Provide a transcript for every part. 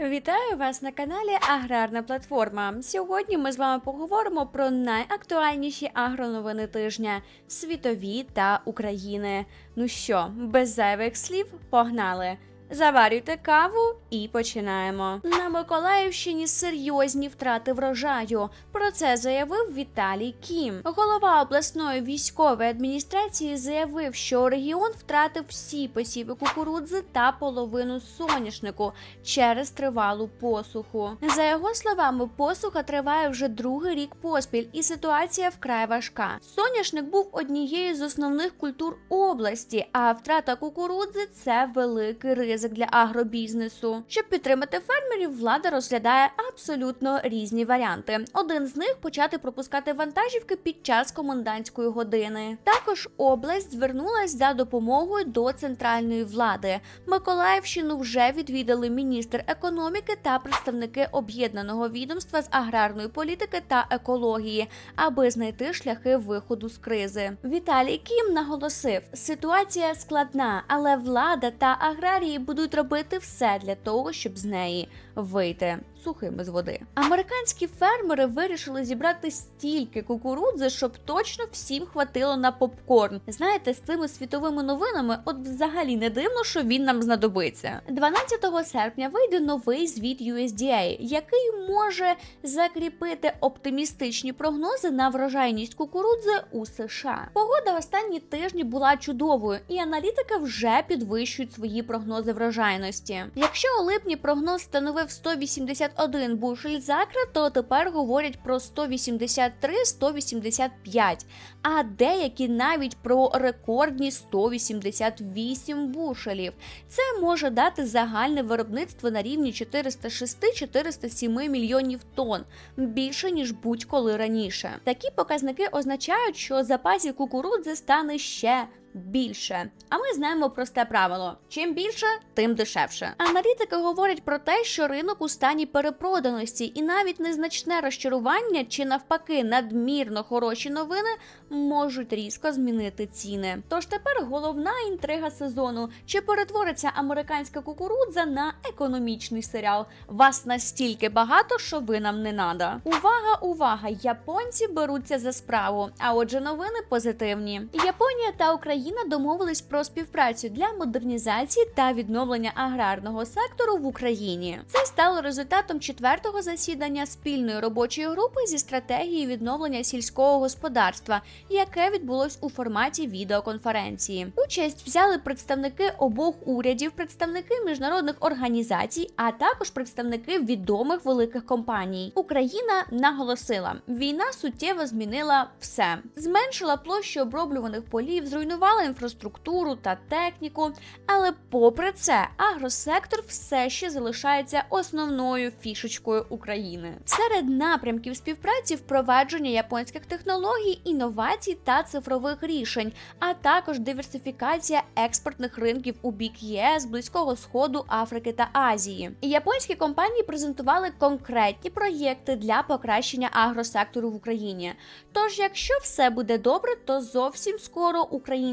Вітаю вас на каналі Аграрна Платформа. Сьогодні ми з вами поговоримо про найактуальніші агроновини тижня світові та України. Ну що, без зайвих слів, погнали! Заварюйте каву і починаємо. На Миколаївщині серйозні втрати врожаю. Про це заявив Віталій Кім. Голова обласної військової адміністрації заявив, що регіон втратив всі посіви кукурудзи та половину соняшнику через тривалу посуху. За його словами, посуха триває вже другий рік поспіль, і ситуація вкрай важка. Соняшник був однією з основних культур області, а втрата кукурудзи це великий ризик для агробізнесу. Щоб підтримати фермерів, влада розглядає абсолютно різні варіанти. Один з них почати пропускати вантажівки під час комендантської години. Також область звернулась за допомогою до центральної влади. Миколаївщину вже відвідали міністр економіки та представники об'єднаного відомства з аграрної політики та екології, аби знайти шляхи виходу з кризи. Віталій Кім наголосив, ситуація складна, але влада та аграрії будуть робити все для того, щоб з неї вийти сухими з води. Американські фермери вирішили зібрати стільки кукурудзи, щоб точно всім хватило на попкорн. Знаєте, з цими світовими новинами, от взагалі не дивно, що він нам знадобиться. 12 серпня вийде новий звіт USDA, який може закріпити оптимістичні прогнози на врожайність кукурудзи у США. Погода в останні тижні була чудовою, і аналітики вже підвищують свої прогнози врожайності. Якщо у липні прогноз становив 181 бушель закра, то тепер говорять про 183-185, а деякі навіть про рекордні 188 бушелів. Це може дати загальне виробництво на рівні 406-407 мільйонів тонн, більше ніж будь-коли раніше. Такі показники означають, що запасів кукурудзи стане ще більше. А ми знаємо просте правило: чим більше, тим дешевше. Аналітики говорять про те, що ринок у стані перепроданості, і навіть незначне розчарування чи навпаки надмірно хороші новини можуть різко змінити ціни. Тож тепер головна інтрига сезону: чи перетвориться американська кукурудза на економічний серіал? Вас настільки багато, що ви нам не надо. Увага, увага! Японці беруться за справу. А отже, новини позитивні. Японія та Україна домовились про співпрацю для модернізації та відновлення аграрного сектору в Україні. Це стало результатом четвертого засідання спільної робочої групи зі стратегії відновлення сільського господарства, яке відбулось у форматі відеоконференції. Участь взяли представники обох урядів, представники міжнародних організацій, а також представники відомих великих компаній. Україна наголосила, війна суттєво змінила все, зменшила площу оброблюваних полів, зруйнувала інфраструктуру та техніку. Але попри це, агросектор все ще залишається основною фішечкою України. Серед напрямків співпраці впровадження японських технологій, інновацій та цифрових рішень, а також диверсифікація експортних ринків у бік ЄС, Близького Сходу, Африки та Азії. Японські компанії презентували конкретні проєкти для покращення агросектору в Україні. Тож, якщо все буде добре, то зовсім скоро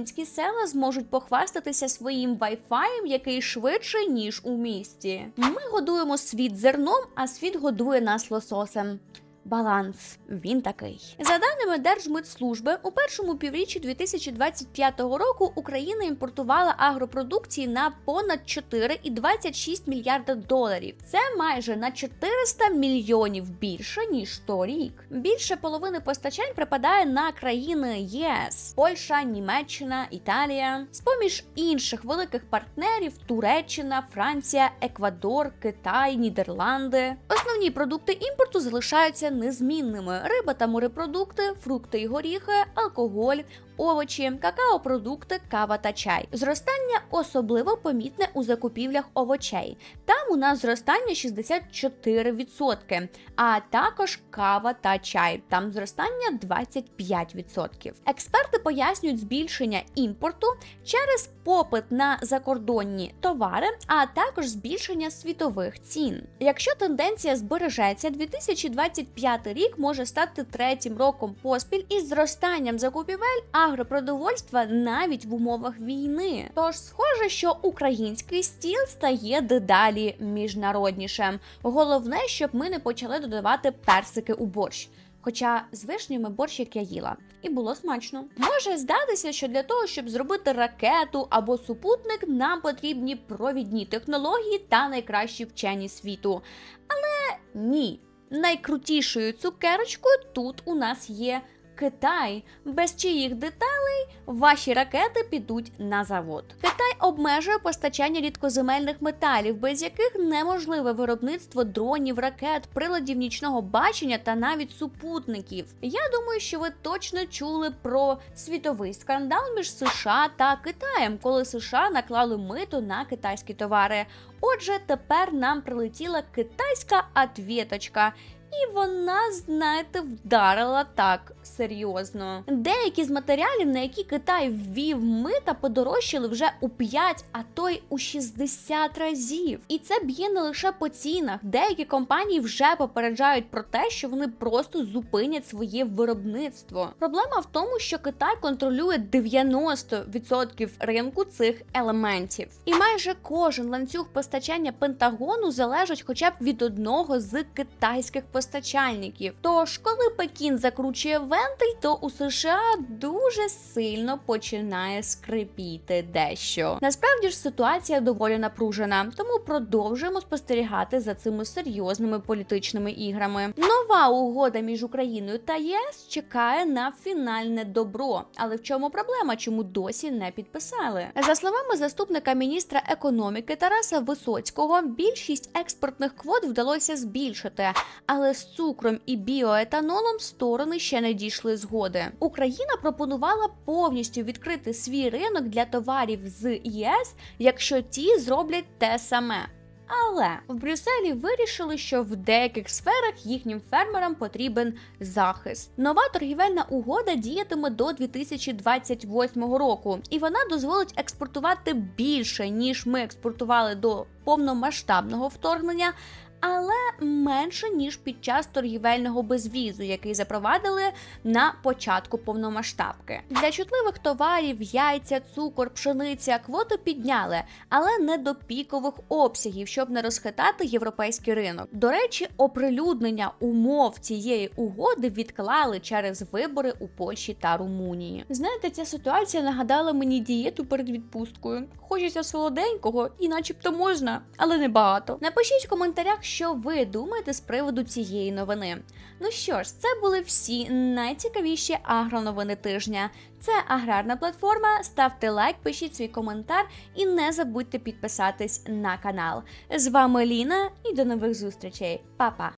українські села зможуть похвастатися своїм вайфаєм, який швидше ніж у місті. Ми годуємо світ зерном, а світ годує нас лососем. Баланс він такий. За даними Держмитслужби, у першому півріччі 2025 року Україна імпортувала агропродукції на понад 4,26 мільярда доларів. Це майже на 400 мільйонів більше ніж торік. Більше половини постачань припадає на країни ЄС: Польща, Німеччина, Італія. З поміж інших великих партнерів Туреччина, Франція, Еквадор, Китай, Нідерланди. Основні продукти імпорту залишаються незмінними: риба та морепродукти, фрукти і горіхи, алкоголь, овочі, какао-продукти, кава та чай. Зростання особливо помітне у закупівлях овочей. Там у нас зростання 64%, а також кава та чай. Там зростання 25%. Експерти пояснюють збільшення імпорту через попит на закордонні товари, а також збільшення світових цін. Якщо тенденція збережеться, 2025 рік може стати третім роком поспіль із зростанням закупівель агропродовольства навіть в умовах війни. Тож, схоже, що український стіл стає дедалі міжнароднішим. Головне, щоб ми не почали додавати персики у борщ. Хоча з вишнями борщ як я їла, і було смачно. Може здатися, що для того, щоб зробити ракету або супутник, нам потрібні провідні технології та найкращі вчені світу. Але ні, найкрутішою цукерочкою тут у нас є Китай, без чиїх деталей ваші ракети підуть на завод. Китай обмежує постачання рідкоземельних металів, без яких неможливе виробництво дронів, ракет, приладів нічного бачення та навіть супутників. Я думаю, що ви точно чули про світовий скандал між США та Китаєм, коли США наклали мито на китайські товари. Отже, тепер нам прилетіла китайська отвіточка. І вона, знаєте, вдарила так серйозно. Деякі з матеріалів, на які Китай ввів мита, подорожчали вже у 5, а то й у 60 разів. І це б'є не лише по цінах. Деякі компанії вже попереджають про те, що вони просто зупинять своє виробництво. Проблема в тому, що Китай контролює 90% ринку цих елементів, і майже кожен ланцюг постачання Пентагону залежить хоча б від одного з китайських постачальників. Тож, коли Пекін закручує вентиль, то у США дуже сильно починає скрипіти дещо. Насправді ж ситуація доволі напружена, тому продовжуємо спостерігати за цими серйозними політичними іграми. Нова угода між Україною та ЄС чекає на фінальне добро. Але в чому проблема? Чому досі не підписали? За словами заступника міністра економіки Тараса Висоцького, більшість експортних квот вдалося збільшити, але з цукром і біоетанолом сторони ще не дійшли згоди. Україна пропонувала повністю відкрити свій ринок для товарів з ЄС, якщо ті зроблять те саме. Але в Брюсселі вирішили, що в деяких сферах їхнім фермерам потрібен захист. Нова торгівельна угода діятиме до 2028 року, і вона дозволить експортувати більше ніж ми експортували до повномасштабного вторгнення. Але менше ніж під час торгівельного безвізу, який запровадили на початку повномасштабки. Для чутливих товарів, яйця, цукор, пшениця квоту підняли, але не до пікових обсягів, щоб не розхитати європейський ринок. До речі, оприлюднення умов цієї угоди відклали через вибори у Польщі та Румунії. Знаєте, ця ситуація нагадала мені дієту перед відпусткою. Хочеться солоденького, і начебто можна, але не багато. Напишіть в коментарях, що ви думаєте з приводу цієї новини. Ну що ж, це були всі найцікавіші агроновини тижня. Це аграрна платформа. Ставте лайк, пишіть свій коментар і не забудьте підписатись на канал. З вами Ліна і до нових зустрічей. Па-па!